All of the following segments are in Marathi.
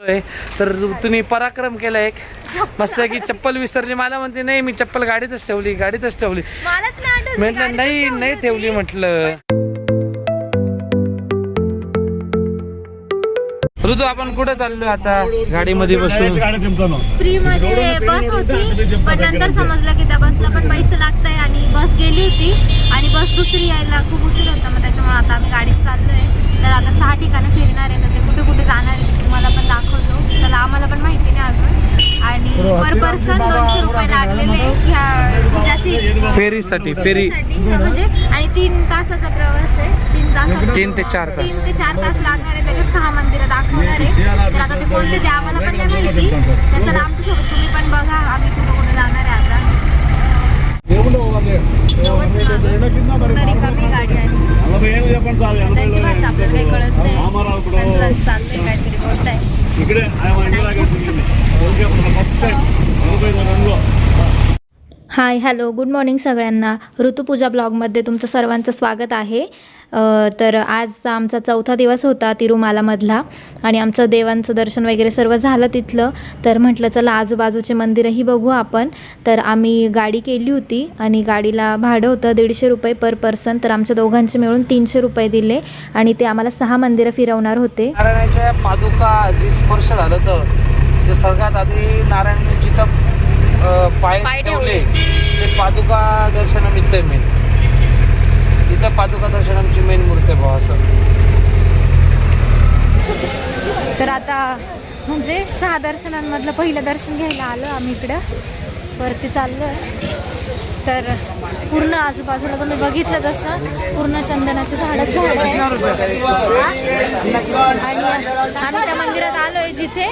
आहे. तर तुम्ही पराक्रम केला एक. मस्त की चप्पल विसरली. मला म्हणते नाही मी चप्पल गाडीतच ठेवली गाडीतच ठेवली. मलाच नाही आठवत. मी म्हटलं नाही ठेवली नाही. ठेवली म्हटलं. ऋतू आपण कुठे चाललो आता? गाडीमध्ये बसून. फ्री मध्ये बस होती पण नंतर समजलं की त्या बसला पण पैसे लागताय आणि बस गेली होती. आणि बस दुसरी यायला खूप उशीर होता मग त्याच्यामुळे आता आम्ही गाडीत चाललोय. तर आता सहा ठिकाणी फिरणार आहे तर ते कुठे कुठे जाणार आहे. तुम्हाला पण दाखवतो. चला आम्हाला पण माहिती नाही अजून. आणि पर पर्सन दोनशे रुपये लागलेले ह्या म्हणजे फेरीसाठी फेरी. म्हणजे आणि तीन तासाचा प्रवास आहे. तीन तास तीन ते चार तास. तीन ते चार तास लागणार आहे. त्याच्यात सहा मंदिरं दाखवणार आहे. तर आता ते कोणते ते आम्हाला पण नाही माहिती. त्याच्यात आमच्यासोबत तुम्ही पण बघा आम्ही कुठं कुठं जाणार आहे आता दोघंच मागं. पूर्ण रिकामी गाडी आली त्यांची भाषा आपल्याला काही कळत नाही. त्यांचं त्यांचं चाललंय काहीतरी बोलताय इकडे हाय हॅलो गुड मॉर्निंग सगळ्यांना. ऋतुपूजा ब्लॉगमध्ये तुमचं सर्वांचं स्वागत आहे. तर आजचा आमचा चौथा दिवस होता तिरुमालामधला आणि आमचं देवांचं दर्शन वगैरे सर्व झालं तिथलं. तर म्हटलं चला आजूबाजूचे मंदिरंही बघू आपण. तर आम्ही गाडी केली होती आणि गाडीला भाडं होतं दीडशे रुपये पर पर्सन तर आमच्या दोघांचे मिळून तीनशे रुपये दिले आणि ते आम्हाला सहा मंदिरं फिरवणार होते. नारायणाच्या पादुका जी स्पर्श झालं तर ते सर्वात आधी नारायणने जिथं पाय पाय ठेवले ते पादुका दर्शनानिमित्त मेन तिथं पादुका दर्शनाची मेन मूर्ती आहे भाऊ असं. तर आता म्हणजे सहा दर्शनांमधलं पहिलं दर्शन घ्यायला आलो आम्ही इकडं. वरती चाललो आहे तर पूर्ण आजूबाजूला तुम्ही बघितलं जसं पूर्ण चंदनाचे झाडच झाड आहे आणि आम्ही त्या मंदिरात आलो आहे जिथे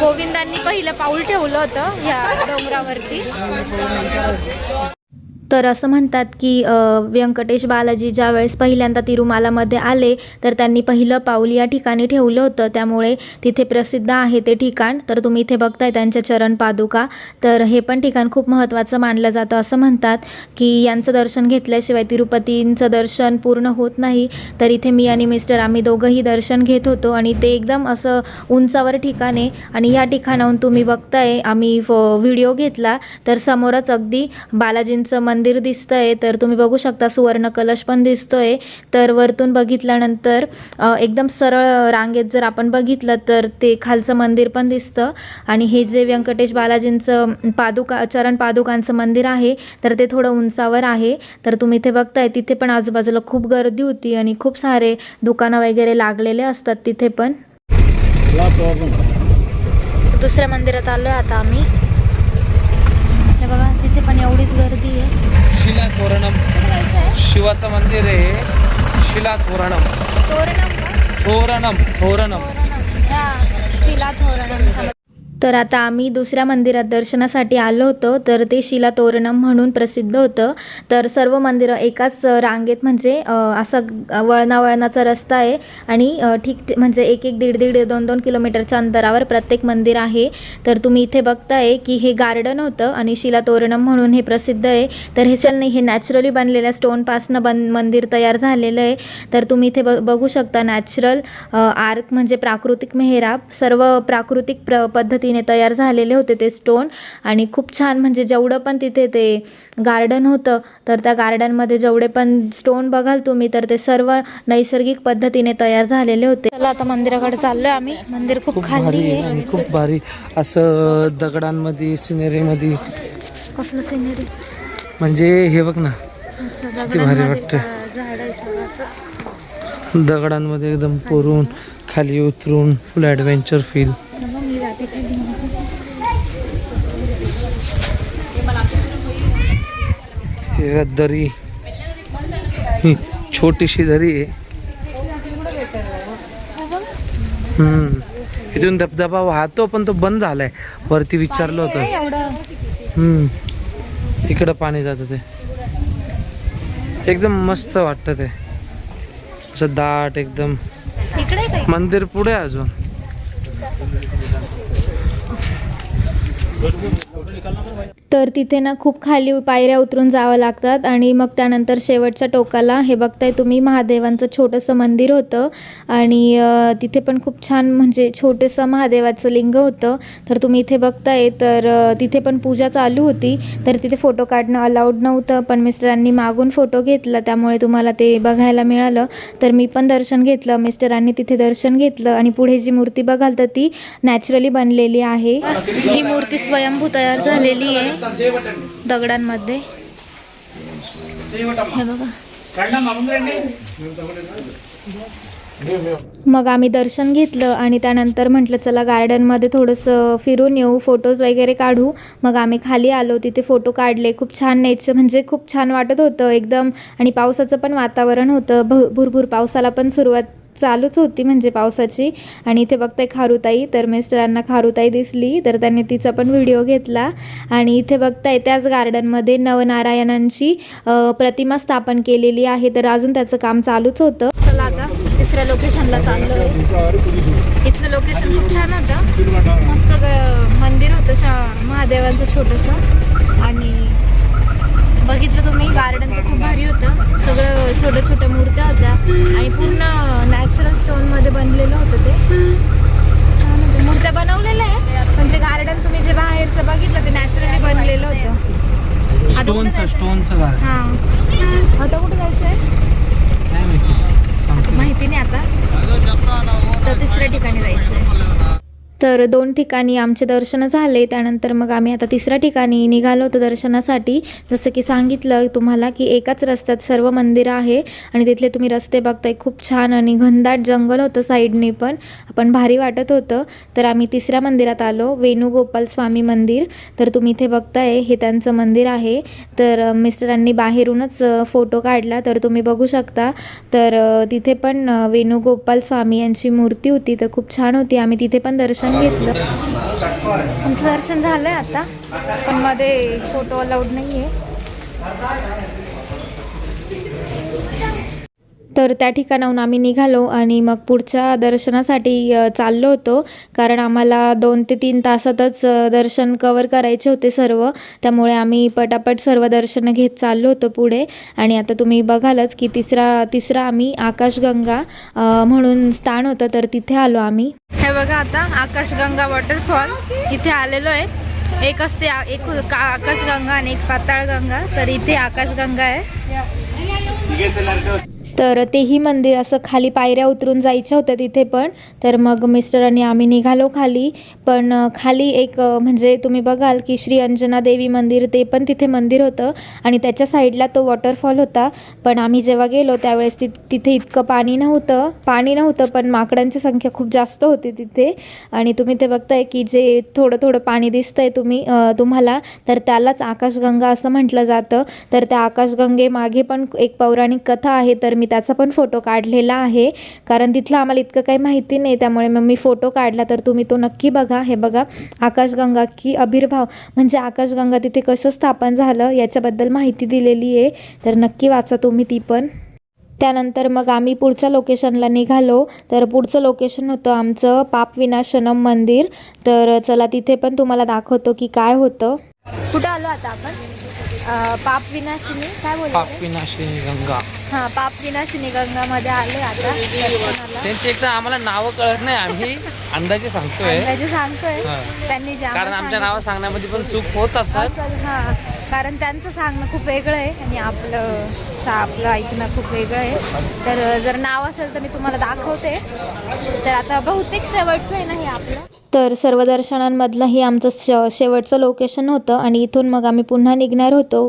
गोविंदांनी पहिलं पाऊल ठेवलं होतं ह्या डोंगरावरती. तर असं म्हणतात की व्यंकटेश बालाजी ज्या वेळेस पहिल्यांदा तिरुमालामध्ये आले तर त्यांनी पहिलं पाऊल या ठिकाणी ठेवलं होतं. त्यामुळे तिथे प्रसिद्ध आहे ते ठिकाण. तर तुम्ही इथे बघताय त्यांच्या चरण पादुका. तर हे पण ठिकाण खूप महत्त्वाचं मानलं जातं. असं म्हणतात की यांचं दर्शन घेतल्याशिवाय तिरुपतींचं दर्शन पूर्ण होत नाही. तर इथे मी आणि मिस्टर आम्ही दोघंही दर्शन घेत होतो. आणि ते एकदम असं उंचावर ठिकाण. आहे आणि या ठिकाणाहून तुम्ही बघताय आम्ही व्हिडिओ घेतला. तर समोरच अगदी बालाजींचं मंदिर दिसतंय तर तुम्ही बघू शकता सुवर्ण कलश पण दिसतोय. तर वरतून बघितल्यानंतर एकदम सरळ रांगेत जर आपण बघितलं तर ते खालचं मंदिर पण दिसतं. आणि हे जे व्यंकटेश बालाजींचं पादुका चरण पादुकांचं मंदिर आहे तर ते थोडं उंचावर आहे. तर तुम्ही इथे बघताय तिथे पण आजूबाजूला खूप गर्दी होती आणि खूप सारे दुकानं वगैरे लागलेले असतात तिथे पण. दुसऱ्या मंदिरात आलो आहे आता आम्ही हे बघा तिथे पण एवढीच गर्दी आहे शिला तोरणम कुठे जायचं आहे शिवाचं मंदिर आहे शिला तोरणम तोरणम का? तोरणम तोरणम तोरणम ह्या शिला तोरणम तर आता आम्ही दुसऱ्या मंदिरात दर्शनासाठी आलो होतो तर ते शिला तोरणम म्हणून प्रसिद्ध होतं. तर सर्व मंदिरं एकाच रांगेत म्हणजे असं वळणावळणाचा रस्ता आहे आणि ठीक म्हणजे एक एक दीड दीड दोन दोन किलोमीटरच्या अंतरावर प्रत्येक मंदिर आहे. तर तुम्ही इथे बघताय की हे गार्डन होतं आणि शिला तोरणम म्हणून हे प्रसिद्ध आहे. तर हे चल नाही हे नॅचरली बनलेल्या स्टोनपासनं बन मंदिर तयार झालेलं आहे. तर तुम्ही इथे ब बघू शकता नॅचरल आर्क म्हणजे प्राकृतिक मेहराब. सर्व प्राकृतिक प्र पद्धतीने तयार झालेले होते ते स्टोन आणि खूप छान म्हणजे जेवढं पण तिथे ते गार्डन होतं तर त्या गार्डनमध्ये जेवढे पण स्टोन बघाल तुम्ही तर ते सर्व नैसर्गिक पद्धतीने तयार झालेले होते. चला आता मंदिराकडे चाललोय आम्ही. मंदिर खूप खाली आहे. खूप भारी. असं दगडांमध्ये सिनेरीमध्ये. कसलं सिनेरी? म्हणजे हे बघ ना किती भारी वाटतं. दगडांमध्ये एकदम पोरून खाली उतरून फुल ॲडव्हेंचर फील हे दरी। ही छोटीशी दरी आहे. इथून धबधबा वाहतो पण तो बंद झालाय. वरती विचारलं होतं. इकडं पाणी जातं ते. एकदम मस्त वाटतं ते. असं दाट एकदम. मंदिर पुढे अजून. तर तिथे ना खूप खाली पायऱ्या उतरून जावं लागतात आणि मग त्यानंतर शेवटच्या टोकाला हे बघताय तुम्ही महादेवांचं छोटंसं मंदिर होतं आणि तिथे पण खूप छान म्हणजे छोटंसं महादेवाचं लिंग होतं. तर तुम्ही इथे बघताय तर तिथे पण पूजा चालू होती. तर तिथे फोटो काढणं अलाउड नव्हतं पण मिस्टरांनी मागून फोटो घेतला त्यामुळे तुम्हाला ते बघायला मिळालं. तर मी पण दर्शन घेतलं मिस्टरांनी तिथे दर्शन घेतलं आणि पुढे जी मूर्ती बघाल तर ती नॅचरली बनलेली आहे. ही मूर्ती स्वयंभू तयार झालेली आहे. दगडांमध्ये. हे बघा. मग आम्ही दर्शन घेतलं आणि त्यानंतर म्हटलं चला गार्डनमध्ये थोडंसं फिरून येऊ फोटोज वगैरे काढू. मग आम्ही खाली आलो तिथे फोटो काढले. खूप छान नेचर म्हणजे खूप छान वाटत होतं एकदम. आणि पावसाचं पण वातावरण होतं. भ भुरभूर पावसाला पण सुरुवात चालूच होती म्हणजे पावसाची. आणि इथे बघताय खारुताई तर मिस्टरांना खारुताई दिसली तर त्यांनी तिचा पण व्हिडिओ घेतला. आणि इथे बघताय त्याच गार्डनमध्ये नवनारायणांची प्रतिमा स्थापन केलेली आहे तर अजून त्याचं काम चालूच होतं. चला आता तिसऱ्या लोकेशनला चाललो इथलं लोकेशन खूप छान होतं. मस्त ग- मंदिर होतं शा महादेवांचं छोटंसं. आणि बघितलं तुम्ही गार्डन तर खूप भारी होतं. सगळं छोट्या छोट्या मूर्त्या होत्या. आणि पूर्ण नॅचरल स्टोनमध्ये बनलेलं होतं ते. छान होतं. मूर्त्या बनवलेल्या आहे पण जे गार्डन तुम्ही जे बाहेरचं बघितलं ते नॅचरली बनलेलं होतं. आता कुठं स्टोनचं जायचंय? स्टोनचं गार्डन हां. आता कुठं जायचं आहे माहिती? नाही आता. तर तिसऱ्या ठिकाणी जायचं आहे तर दोन ठिकाणी आमचे दर्शन झाले. त्यानंतर मग आम्ही आता तिसऱ्या ठिकाणी निघालो होतो दर्शनासाठी. जसं की सांगितलं तुम्हाला की एकाच रस्त्यात सर्व मंदिरं आहे आणि तिथले तुम्ही रस्ते बघताय. खूप छान आणि घनदाट जंगल होतं साईडने पण. आपण भारी वाटत होतं. तर आम्ही तिसऱ्या मंदिरात आलो. वेणुगोपाल स्वामी मंदिर. तर तुम्ही इथे बघताय हे त्यांचं मंदिर आहे. तर मिस्टरांनी बाहेरूनच फोटो काढला. तर तुम्ही बघू शकता. तर तिथे पण वेणुगोपाल स्वामी यांची मूर्ती होती. तर खूप छान होती. आम्ही तिथे पण दर्शन घेतलं. आमचं दर्शन झालं आहे आता पण मध्ये फोटो अलाउड नाही आहे तर त्या ठिकाणाहून आम्ही निघालो आणि मग पुढच्या दर्शनासाठी चाललो होतो. कारण आम्हाला दोन ते तीन तासातच दर्शन कवर करायचे होते सर्व. त्यामुळे आम्ही पटापट सर्व दर्शनं घेत चाललो होतो पुढे. आणि आता तुम्ही बघालच की तिसरा तिसरा आम्ही आकाशगंगा म्हणून स्थान होतं. तर तिथे आलो आम्ही. हे बघा आता आकाशगंगा वॉटरफॉल इथे आलेलो आहे. एक असते एक का- आकाशगंगा आणि एक पाताळगंगा. तर इथे आकाशगंगा आहे. तर तेही मंदिर असं खाली पायऱ्या उतरून जायच्या होत्या तिथे पण. तर मग मिस्टर आणि आम्ही निघालो खाली. पण खाली एक म्हणजे तुम्ही बघाल की श्री अंजना देवी मंदिर ते पण तिथे मंदिर होतं. आणि त्याच्या साईडला तो वॉटरफॉल होता. पण आम्ही जेव्हा गेलो त्यावेळेस ति तिथे इतकं पाणी नव्हतं. पाणी नव्हतं पण माकडांची संख्या खूप जास्त होती तिथे. आणि तुम्ही ते बघताय की जे थोडं थोडं पाणी दिसतंय तुम्ही तुम्हाला तर त्यालाच आकाशगंगा असं म्हटलं जातं. तर त्या आकाशगंगेमागे पण एक पौराणिक कथा आहे तर मी त्याचा पण फोटो काढलेला आहे. कारण तिथलं आम्हाला इतकं काही माहिती नाही त्यामुळे मग मी फोटो काढला तर तुम्ही तो नक्की बघा. हे बघा आकाशगंगा की आविर्भाव म्हणजे आकाशगंगा तिथे कसं स्थापन झालं याच्याबद्दल माहिती दिलेली आहे. तर नक्की वाचा तुम्ही ती पण. त्यानंतर मग आम्ही पुढच्या लोकेशनला निघालो. तर पुढचं लोकेशन होतं आमचं पाप विनाशनम मंदिर. तर चला तिथे पण तुम्हाला दाखवतो की काय होतं. कुठं आलो आता आपण? पाप विनाशिनी काय पाप विनाशिनी गंगा. हां पाप विनाशिनी गंगामध्ये आले आता दर्शनाला. त्यांची एक तर आम्हाला नावं कळत नाही आम्ही अंदाजे सांगतोय. अंदाजे सांगतोय. हां. त्यांनी जे कारण आम्हाला आमच्या नावं सांगण्यामध्ये पण चूक होत असत. असेल हां. कारण त्यांचं सांगणं खूप वेगळं आहे आणि आपलं सा आपलं ऐकणं खूप वेगळं आहे. तर जर नाव असेल तर मी तुम्हाला दाखवते. तर आता बहुतेक शेवटचं आहे ना हे आपलं? तर सर्व दर्शनांमधलं हे आमचं श शेवटचं लोकेशन होतं आणि इथून मग आम्ही पुन्हा निघणार होतो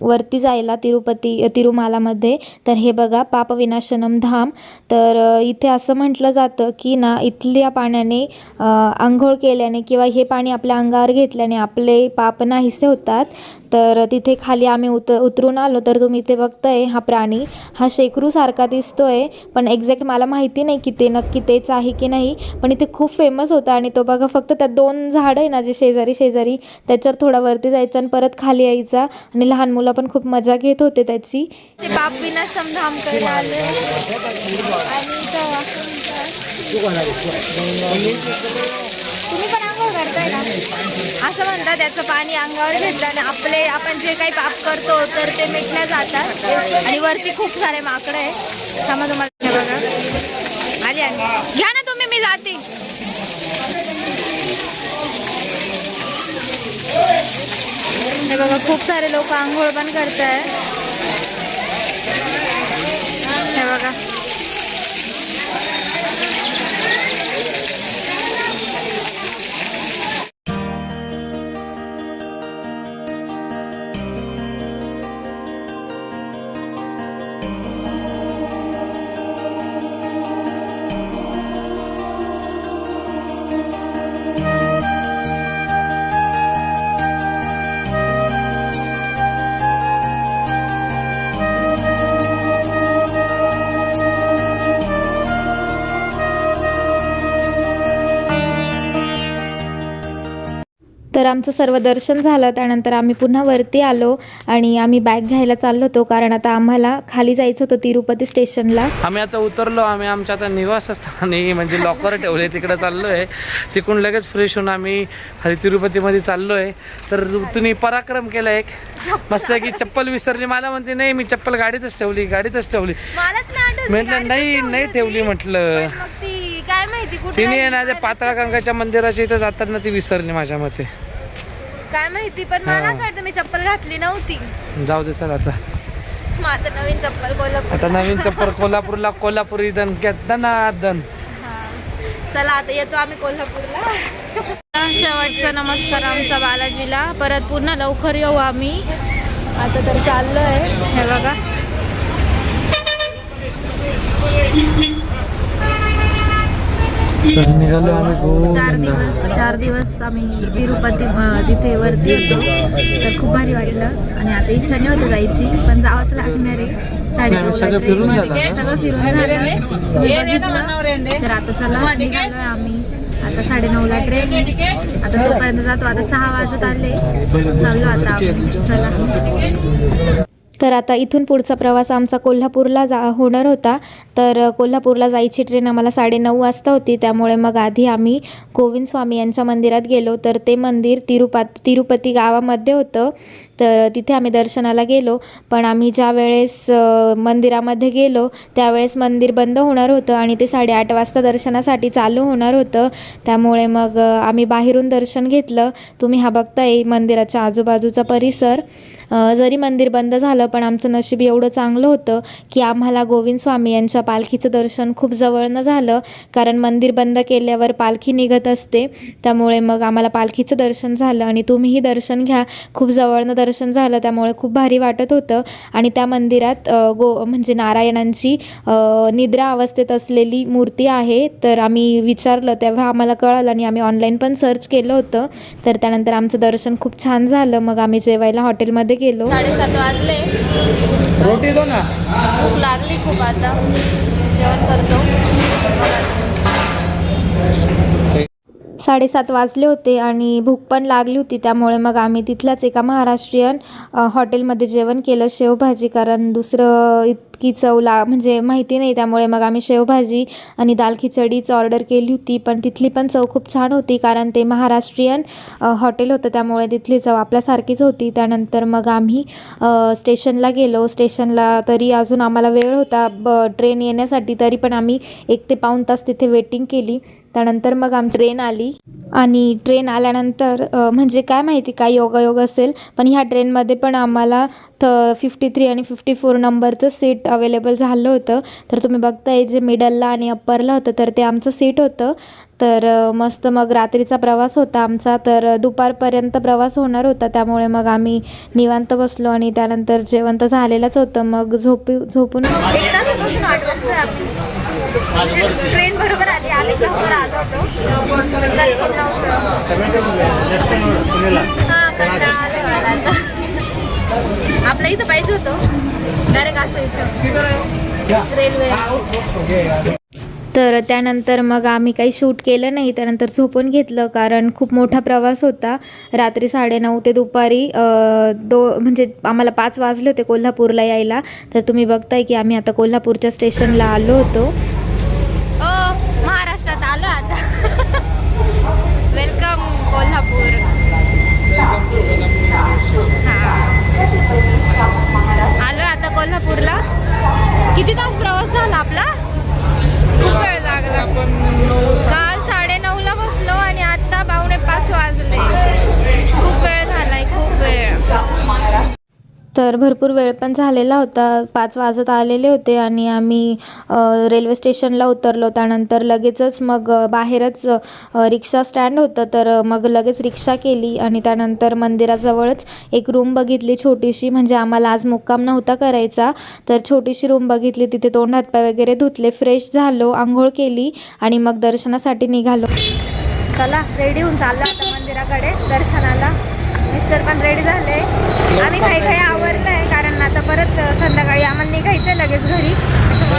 वरती जायला तिरुपती तिरुमालामध्ये. तर हे बघा पापविनाशनम धाम. तर इथे असं म्हटलं जातं की ना इथल्या पाण्याने आंघोळ केल्याने किंवा हे पाणी आपल्या अंगावर घेतल्याने आपले पाप नाहीसे होतात. तर तिथे खाली आम्ही उत उतरून आलो तर तुम्ही इथे बघताय हा प्राणी हा शेकरूसारखा दिसतोय पण एक्झॅक्ट मला माहिती नाही की ते नक्की तेच आहे की नाही पण इथे खूप फेमस होता आणि तो बघा फक्त त्या दोन झाडं आहे ना जे शेजारी शेजारी त्याच्यावर थोडा वरती जायचं आणि परत खाली यायचा आणि लहान मुलं पण खूप मजा घेत होते त्याची. ते बाप विनाशम धामकडे आले. आणि तुम्ही पण आंघोळ करताय ना? असं म्हणतात त्याचं पाणी अंगावर घेतलं आणि आपले आपण जे काही पाप करतो तर ते मिटल्या जातात. आणि वरती खूप सारे माकडं आहे. थांबा तुम्हाला बघा. आली आली घ्या ना तुम्ही मी जाते. हे बघा खूप सारे लोक आंघोळ पण करत हे बघा. तर आमचं सर्व दर्शन झालं त्यानंतर आम्ही पुन्हा वरती आलो आणि आम्ही बॅग घ्यायला चाललो होतो कारण आता आम्हाला खाली जायचं होतं तिरुपती स्टेशनला. आम्ही आता उतरलो आम्ही आमच्या आता निवासस्थानी म्हणजे लॉकर ठेवले तिकडे चाललोय. तिकडून लगेच फ्रेश होऊन आम्ही खाली तिरुपतीमध्ये चाललोय. तर तुम्ही पराक्रम केला एक. मस्त की चप्पल विसरली. मला म्हणते नाही मी चप्पल गाडीतच ठेवली गाडीतच ठेवली. म्हटलं नाही ठेवली नाही. ठेवली म्हटलं. तिने आहे ना ते मला पाताळ गंगाच्या मंदिराच्या इथं जाताना ती विसरली माझ्या मते. काय माहिती पण मला असं वाटतं मी चप्पल घातली नव्हती. जाऊ दे सर आता. मग आता नवीन चप्पल कोल्हापूर आता नवीन चप्पल कोल्हापूरला कोल्हापुरी दन दन चला आता येतो आम्ही कोल्हापूरला. शेवटचा नमस्कार आमचा बालाजीला. परत पुन्हा लवकर येऊ आम्ही. आता तर चाललोय. हे बघा. तर निघालो आम्ही चार दिवस चार दिवस आम्ही तिरुपती तिथे वरती होतो. तर खूप भारी वाटलं. आणि आता इच्छा नाही होती जायची पण जावंच लागणार आहे. सगळं फिरून? सगळं फिरून झालं. तर आता चला निघालोय आम्ही. आता साडेनऊला ट्रेन आता तोपर्यंत जातो. आता सहा वाजत आले. चाललो आता चला. तर आता इथून पुढचा प्रवास आमचा कोल्हापूरला जा होणार होता. तर कोल्हापूरला जायची ट्रेन आम्हाला साडेनऊ वाजता होती. त्यामुळे मग आधी आम्ही गोविंद स्वामी यांच्या मंदिरात गेलो. तर ते मंदिर तिरुपा तिरुपती गावामध्ये होतं. तर तिथे आम्ही दर्शनाला गेलो. पण आम्ही ज्या वेळेस मंदिरामध्ये गेलो त्यावेळेस मंदिर बंद होणार होतं आणि ते साडेआठ वाजता दर्शनासाठी चालू होणार होतं. त्यामुळे मग आम्ही बाहेरून दर्शन घेतलं. तुम्ही हा बघताय मंदिराच्या आजूबाजूचा परिसर. जरी मंदिर बंद झालं पण आमचं नशीब एवढं चांगलं होतं की आम्हाला गोविंद स्वामी यांच्या पालखीचं दर्शन खूप जवळनं झालं. कारण मंदिर बंद केल्यावर पालखी निघत असते. त्यामुळे मग आम्हाला पालखीचं दर्शन झालं आणि तुम्हीही दर्शन घ्या. खूप जवळनं दर्शन झालं त्यामुळे खूप भारी वाटत होतं. आणि त्या मंदिरात गो म्हणजे नारायणांची निद्रा अवस्थेत असलेली मूर्ती आहे. तर आम्ही विचारलं तेव्हा आम्हाला कळालं आणि आम्ही ऑनलाईन पण सर्च केलं होतं. तर त्यानंतर आमचं दर्शन खूप छान झालं. मग आम्ही जेवायला हॉटेलमध्ये गेलो. साडेसात वाजले. रोटी दो ना. भूक लागली खूप आता. जेवण करतो. साडेसात वाजले होते आणि भूक पण लागली होती त्यामुळे मग आम्ही तिथल्याच एका महाराष्ट्रीयन हॉटेलमध्ये जेवण केलं शेवभाजी. कारण दुसरं इतकी चव ला म्हणजे माहिती नाही त्यामुळे मग आम्ही शेवभाजी आणि दाल खिचडीच ऑर्डर केली होती. पण तिथली पण चव खूप छान होती कारण ते महाराष्ट्रीयन हॉटेल होतं त्यामुळे तिथली चव आपल्यासारखीच होती. त्यानंतर मग आम्ही स्टेशनला गेलो. स्टेशनला तरी अजून आम्हाला वेळ होता ब ट्रेन येण्यासाठी. तरी पण आम्ही एक ते पाऊण तास तिथे वेटिंग केली. त्यानंतर मग आम ट्रेन आली. आणि ट्रेन आल्यानंतर म्हणजे काय माहिती काय योगायोग असेल पण ह्या ट्रेनमध्ये पण आम्हाला थ फिफ्टी थ्री आणि फिफ्टी फोर नंबरचं सीट अवेलेबल झालं होतं. तर तुम्ही बघताय जे मिडलला आणि अप्परला होतं तर ते आमचं सीट होतं. तर मस्त मग रात्रीचा प्रवास होता आमचा. तर दुपारपर्यंत प्रवास होणार होता. त्यामुळे मग आम्ही निवांत बसलो आणि त्यानंतर जेवण तर झालेलंच होतं. मग झोपू झोपून एक तासापासून वाट बघतोय आम्ही ट्रेन बरोबर आली. आम्ही लवकर आलो होतो. कन्फर्म नव्हतं हा कंटाळा मला आता. आपल्या इथं पाहिजे होतं. डायरेक्ट असं इथं. रेल्वे. तर त्यानंतर मग आम्ही काही शूट केलं नाही. त्यानंतर झोपून घेतलं कारण खूप मोठा प्रवास होता. रात्री साडेनऊ ते दुपारी दो म्हणजे आम्हाला पाच वाजले होते कोल्हापूरला यायला. तर तुम्ही बघताय की आम्ही आता कोल्हापूरच्या स्टेशनला आलो होतो ओ महाराष्ट्रात आलो आता कोल्हापूर. हा. आलोय आता कोल्हापूरला. किती तास प्रवास झाला आपला? खूप वेळ लागला. काल साडे ला बसलो आणि आता पावणे पाच वाजले. खूप वेळ झालाय खूप वेळ. तर भरपूर वेळ पण झालेला होता. पाच वाजत आलेले होते आणि आम्ही रेल्वे स्टेशनला उतरलो. त्यानंतर लगेचच मग बाहेरच रिक्षा स्टँड होतं. तर मग लगेच रिक्षा केली आणि त्यानंतर मंदिराजवळच एक रूम बघितली छोटीशी. म्हणजे आम्हाला आज मुक्काम नव्हता करायचा. तर छोटीशी रूम बघितली. तिथे तोंड हातपाय वगैरे धुतले फ्रेश झालो आंघोळ केली आणि मग दर्शनासाठी निघालो. चला रेडी होऊन चाललो आता मंदिराकडे दर्शनाला. मिस्टर पण रेडी झाले. आम्ही काही काही आता परत संध्याकाळी आम्हाला निघायचंय लगेच घरी.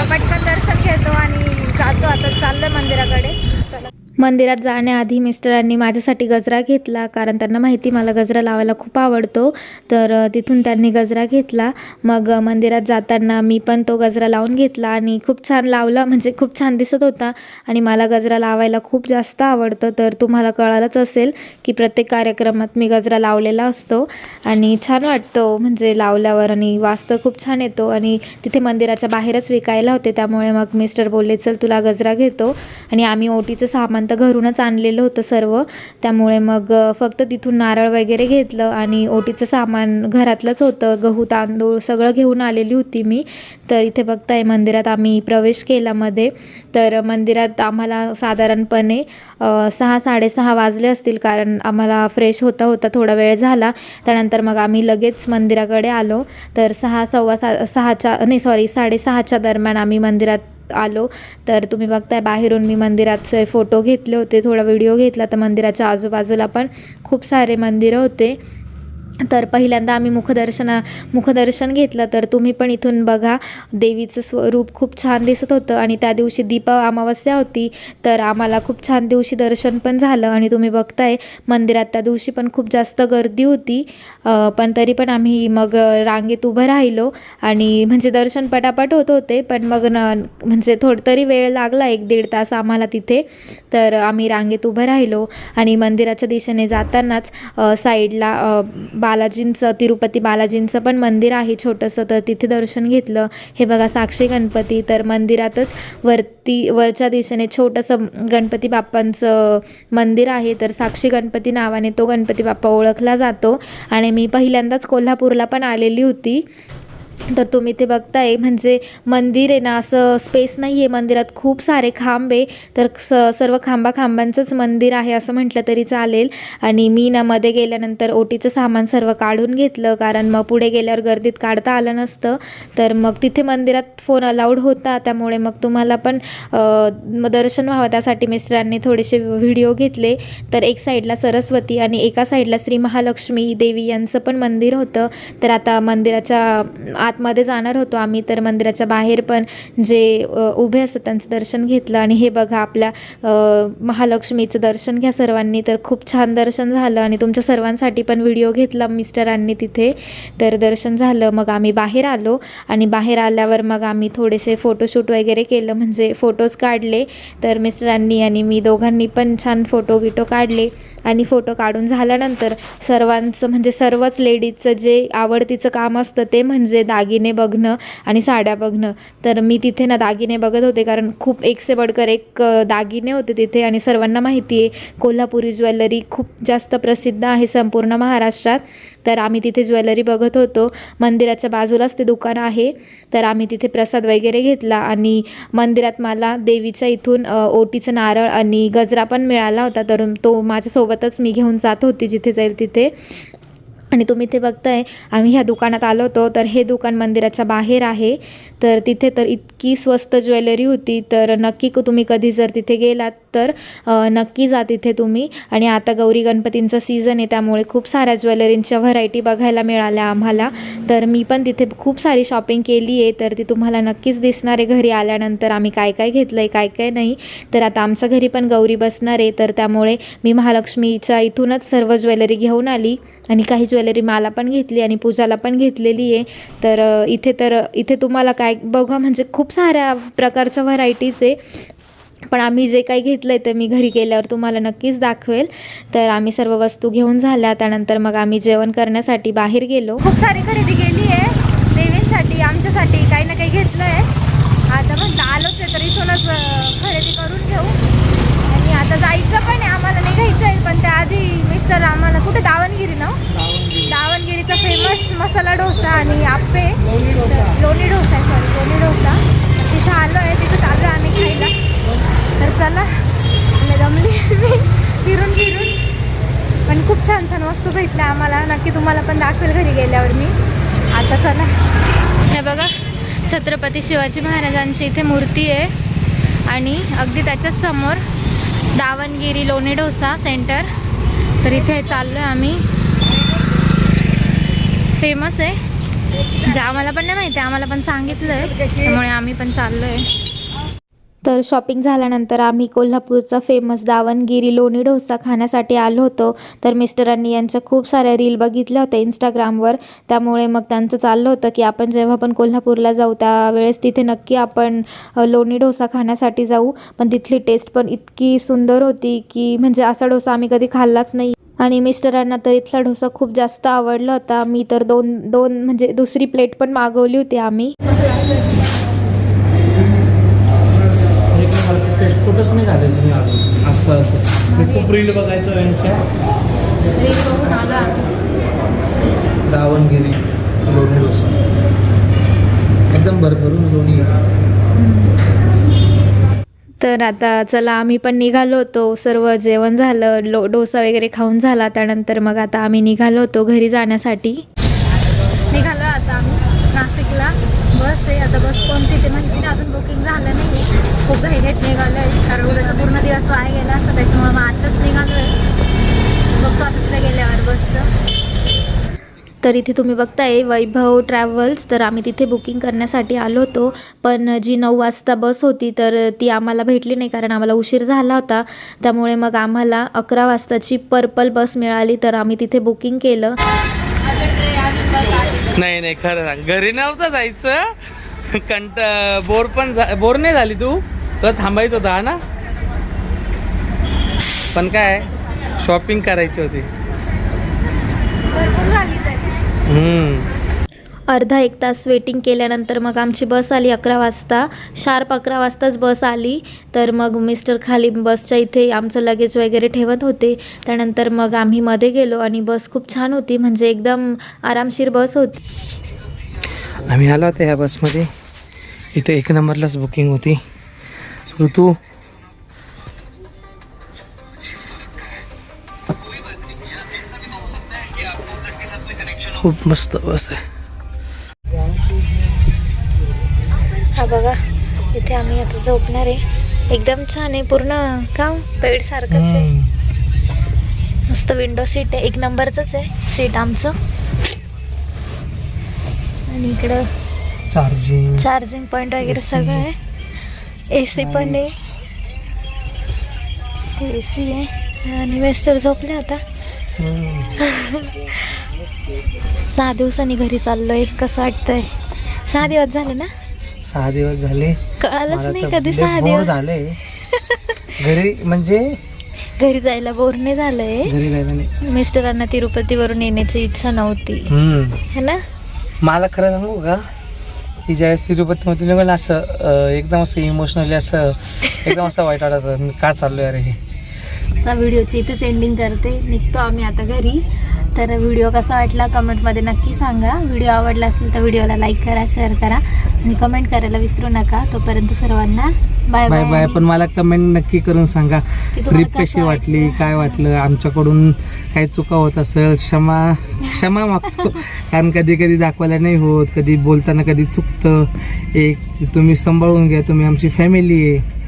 पटकन दर्शन घेतो आणि जातो आता चाललं मंदिराकडे. चला. मंदिरात जाण्याआधी मिस्टरांनी माझ्यासाठी गजरा घेतला कारण त्यांना माहिती मला गजरा लावायला खूप आवडतो. तर तिथून त्यांनी गजरा घेतला. मग मंदिरात जाताना मी पण तो गजरा लावून घेतला आणि खूप छान लावला. म्हणजे खूप छान दिसत होता आणि मला गजरा लावायला खूप जास्त आवडतं. तर तुम्हाला कळालंच असेल की प्रत्येक कार्यक्रमात मी गजरा लावलेला असतो आणि छान वाटतो. म्हणजे लावल्यावर आणि वास्तव खूप छान येतो आणि तिथे मंदिराच्या बाहेरच विकायला होते. त्यामुळे मग मिस्टर बोलले चल तुला गजरा घेतो. आणि आम्ही ओटीचं सामान तर घरूनच आणलेलं होतं सर्व. त्यामुळे मग फक्त तिथून नारळ वगैरे घेतलं आणि ओटीचं सामान घरातलंच होतं. गहू तांदूळ सगळं घेऊन आलेली होती मी. तर इथे बघताय मंदिरात आम्ही प्रवेश केला मध्ये. तर मंदिरात आम्हाला साधारणपणे सहा साडेसहा वाजले असतील कारण आम्हाला फ्रेश होता होता थोडा वेळ झाला. त्यानंतर मग आम्ही लगेच मंदिराकडे आलो. तर सहा सव्वा सा सहाच्या नाही सॉरी साडेसहाच्या दरम्यान आम्ही मंदिरात आलो. तर तुम्ही बघताय बाहेरून मी मंदिराचे फोटो घेतले होते थोडा व्हिडिओ घेतला. तर मंदिराच्या आजूबाजूला पण खूप सारे मंदिरं होते. तर पहिल्यांदा आम्ही मुखदर्शना मुखदर्शन घेतलं तर तुम्ही पण इथून बघा. देवीचं स्वरूप खूप छान दिसत होतं आणि त्या दिवशी दीप अमावस्या होती तर आम्हाला खूप छान दिवशी दर्शन पण झालं आणि तुम्ही बघताय मंदिरात त्या दिवशी पण खूप जास्त गर्दी होती. पण तरी पण आम्ही मग रांगेत उभं राहिलो आणि म्हणजे दर्शन पटापट होत होते पण मग न म्हणजे थोडं तरी वेळ लागला एक दीड तास आम्हाला तिथे. तर आम्ही रांगेत उभं राहिलो आणि मंदिराच्या दिशेने जातानाच साईडला बा बालाजींचं तिरुपती बालाजींचं पण मंदिर आहे छोटंसं तर तिथे दर्शन घेतलं. हे बघा साक्षी गणपती. तर मंदिरातच वरती वरच्या दिशेने छोटंसं गणपती बाप्पांचं मंदिर आहे. तर साक्षी गणपती नावाने तो गणपती बाप्पा ओळखला जातो. आणि मी पहिल्यांदाच कोल्हापूरला पण आलेली होती. तर तुम्ही ते बघताय. म्हणजे मंदिर आहे ना असं स्पेस नाही आहे मंदिरात. खूप सारे खांब आहे. तर स सर्व खांबा खांबांचंच मंदिर आहे असं म्हटलं तरी चालेल. आणि मी ना मध्ये गेल्यानंतर ओटीचं सामान सर्व काढून घेतलं. कारण मग पुढे गेल्यावर गर्दीत काढता आलं नसतं. तर मग तिथे मंदिरात फोन अलाउड होता. त्यामुळे मग तुम्हाला पण म दर्शन व्हावं. त्यासाठी मिस्टरांनी थोडेसे व्हिडिओ घेतले. तर एक साईडला सरस्वती आणि एका साईडला श्री महालक्ष्मी देवी यांचं पण मंदिर होतं. तर आता मंदिराच्या आतमध्ये जाणार होतो आम्ही तर मंदिराच्या बाहेर पण जे उभे असतात त्यांचं दर्शन घेतलं. आणि हे बघा आपल्या महालक्ष्मीचं दर्शन घ्या सर्वांनी. तर खूप छान दर्शन झालं आणि तुमच्या सर्वांसाठी पण व्हिडिओ घेतला मिस्टरांनी तिथे. तर दर्शन झालं मग आम्ही बाहेर आलो. आणि बाहेर आल्यावर मग आम्ही थोडेसे फोटोशूट वगैरे केलं म्हणजे फोटोज काढले. तर मिस्टरांनी आणि मी दोघांनी पण छान फोटो बिटो काढले. आणि फोटो काढून झाल्यानंतर सर्वांचं म्हणजे सर्वच लेडीजचं जे आवडतीचं काम असतं ते म्हणजे दा दागिने बघणं आणि साड्या बघणं. तर मी तिथे ना दागिने बघत होते कारण खूप एक से बडकर एक दागिने होते तिथे आणि सर्वांना माहिती आहे कोल्हापुरी ज्वेलरी खूप जास्त प्रसिद्ध आहे संपूर्ण महाराष्ट्रात. तर आम्ही तिथे ज्वेलरी बघत होतो. मंदिराच्या बाजूलाच ते दुकान आहे. तर आम्ही तिथे प्रसाद वगैरे घेतला आणि मंदिरात मला देवीच्या इथून ओटीचं नारळ आणि गजरा पण मिळाला होता. तर तो माझ्यासोबतच मी घेऊन जात होती जिथे जाईल तिथे. आणि तुम्ही इथे बघताय आम्ही ह्या दुकानात आलो होतो तर हे दुकान मंदिराच्या बाहेर आहे. तर तिथे तर इतकी स्वस्त ज्वेलरी होती तर नक्की क- तुम्ही कधी जर तिथे गेलात तर नक्की जा तिथे तुम्ही. आणि आता गौरी गणपतींचा सीझन आहे त्यामुळे खूप साऱ्या ज्वेलरींच्या व्हरायटी बघायला मिळाल्या आम्हाला. तर मी पण तिथे खूप सारी शॉपिंग केली आहे तर ती तुम्हाला नक्कीच दिसणार आहे. घरी आल्यानंतर आम्ही काय काय घेतलं आहे काय काय नाही. तर आता आमच्या घरी पण गौरी बसणार आहे तर त्यामुळे मी महालक्ष्मीच्या इथूनच सर्व ज्वेलरी घेऊन आली. आणि काही ज्वेलरी मला पण घेतली आणि पूजाला पण घेतलेली आहे. तर इथे तर इथे तुम्हाला काय बघा म्हणजे खूप साऱ्या प्रकारच्या व्हरायटीज आहे. पण आम्ही जे काही घेतलं आहे ते मी घरी गेल्यावर तुम्हाला नक्कीच दाखवेल. तर आम्ही सर्व वस्तू घेऊन झाल्या. त्यानंतर मग आम्ही जेवण करण्यासाठी बाहेर गेलो. खूप सारी खरेदी केली आहे. देवींसाठी आमच्यासाठी काही ना काही घेतलं आहे आता म्हणता आलोच आहे तर इथूनच खरेदी करून घेऊ. आणि आता जायचं पण आहे. आम्हाला नाही घ्यायचं आहे पण त्याआधी मिस्टर आम्हाला कुठे? दावणगिरी ना? दावणगिरीचा फेमस मसाला डोसा आणि आप्पे. लोणी डोसा. आहे सॉरी लोणी डोसा. तर तिथं आलो आहे तिथं चालू आहे आम्ही खायला. तर चला मी फिरून फिरून. पण खूप छान छान वस्तू भेटल्या आम्हाला. नक्की तुम्हाला पण दाखवेल घरी गेल्यावर मी. आता चला. हे बघा छत्रपती शिवाजी महाराजांची इथे मूर्ती आहे. आणि अगदी त्याच्याच समोर दावणगिरी लोणी डोसा सेंटर. तर इथे चाललो आहे आम्ही. फेमस आहे. जे आम्हाला पण नाही माहिती आम्हाला पण सांगितलं आहे त्यामुळे आम्ही पण चाललो आहे तर शॉपिंग झाल्यानंतर आम्ही कोल्हापूरचा फेमस दावणगिरी लोणी डोसा खाण्यासाठी आलो होतो. तर मिस्टरांनी यांच्या खूप साऱ्या रील बघितल्या होत्या इंस्टाग्रामवर त्यामुळे मग त्यांचं चाललं होतं की आपण जेव्हा पण कोल्हापूरला जाऊ त्यावेळेस तिथे नक्की आपण लोणी डोसा खाण्यासाठी जाऊ. पण तिथली टेस्ट पण इतकी सुंदर होती की म्हणजे असा डोसा आम्ही कधी खाल्लाच नाही. आणि मिस्टरांना तर इथला डोसा खूप जास्त आवडला होता. मी तर दोन दोन म्हणजे दुसरी प्लेट पण मागवली होती आम्ही. टेस्ट कुठंच नाही झाले तुम्ही अजून आजपर्यंत मी खूप रील बघायचो यांच्या. दावणगिरी लोणी डोसा. एकदम भरभरून लोणी तर आता चला आम्ही पण निघालो होतो सर्व जेवण झालं लो डोसा वगैरे खाऊन झाला त्यानंतर मग आता आम्ही निघालो होतो घरी जाण्यासाठी. निघालो आता आम्ही नाशिकला. बस आहे आता बस कोणती ते माहिती अजून बुकिंग झालं नाही निघालो आहे कारण उद्याचा पूर्ण दिवस वाया गेला असं त्याच्यामुळे मग आताच निघालो आहे बघतो आता तिथे गेल्यावर बसचं. तर इथे तुम्ही बघताय वैभव ट्रॅव्हल्स. तर आम्ही तिथे बुकिंग करण्यासाठी आलो होतो. पण जी नऊ वाजता बस होती तर ती आम्हाला भेटली नाही कारण आम्हाला उशीर झाला होता. त्यामुळे मग आम्हाला अकरा वाजताची पर्पल बस मिळाली तर आम्ही तिथे बुकिंग केलं. नाही नाही खरं सांग. घरी नव्हतं जायचं. कंट बोर पण बोर नाही झाली तू? तुला थांबायचं होतं हा ना? पण काय शॉपिंग करायची होती. हम्म. अर्धा एक तास वेटिंग केल्यानंतर मग आमची बस आली अकरा वाजता. शार्प अकरा वाजताच बस आली. तर मग मिस्टर खाली बसच्या इथे आमचं लगेज वगैरे ठेवत होते. त्यानंतर मग आम्ही मध्ये गेलो आणि बस खूप छान होती. म्हणजे एकदम आरामशीर बस होती. आम्ही आलो होतो ह्या बसमध्ये. इथे एक नंबरलाच बुकिंग होती. ऋतू? खूप मस्त बस आहे. हा बघा इथे आम्ही आता झोपणार आहे. एकदम छान आहे पूर्ण का? बेड सारखंच आहे मस्त विंडो सीट आहे. एक नंबरचंच आहे सीट आमचं. आणि इकडं चार्जिंग चार्जिंग पॉईंट वगैरे सगळं आहे. ए सी पण आहे ए सी आहे आणि वेस्टर झोपले आता सहा दिवसांनी घरी चाललोय कसं वाटतंय सहा दिवस झाले ना सहा दिवस झाले कळालंच नाही कधी सहा दिवस झाले घरी म्हणजे घरी जायला बोर नाही झालंय घरी जायला नाही मिस्टरांना तिरुपतीवरून येण्याची इच्छा नव्हती. है ना मला खरं सांगू का की ज्यावेळेस तिरुपतीमध्ये निघाल असं अं, एकदम असं इमोशनली असं एकदम असं वाईट वाटत होतं. मी का चाललोय अरे हे? आता व्हिडिओची इथेच एंडिंग करते. निघतो आम्ही आता घरी. तर व्हिडिओ कसा वाटला कमेंटमध्ये नक्की सांगा. व्हिडिओ आवडला असेल तर व्हिडिओला लाईक करा शेअर करा आणि कमेंट करायला विसरू नका. तोपर्यंत सर्वांना बाय बाय बाय पण मला कमेंट नक्की करून सांगा. ट्रिप कशी वाटली? काय वाटलं? आमच्याकडून काही चुका होत असेल क्षमा क्षमा मागतो. कारण कधी कधी दाखवायला नाही होत. कधी बोलताना कधी चुकतं. एक तुम्ही सांभाळून घ्या. तुम्ही आमची फॅमिली आहे.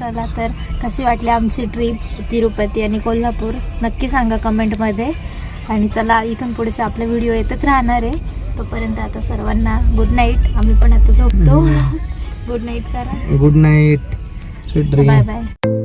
चला तर कशी वाटली आमची ट्रिप तिरुपती आणि कोल्हापूर? नक्की सांगा कमेंटमध्ये आणि चला इथून पुढचे आपले व्हिडिओ येतच राहणार आहे तोपर्यंत आता सर्वांना गुड नाईट आम्ही पण आता झोपतो. गुड नाईट करा. Good night bye bye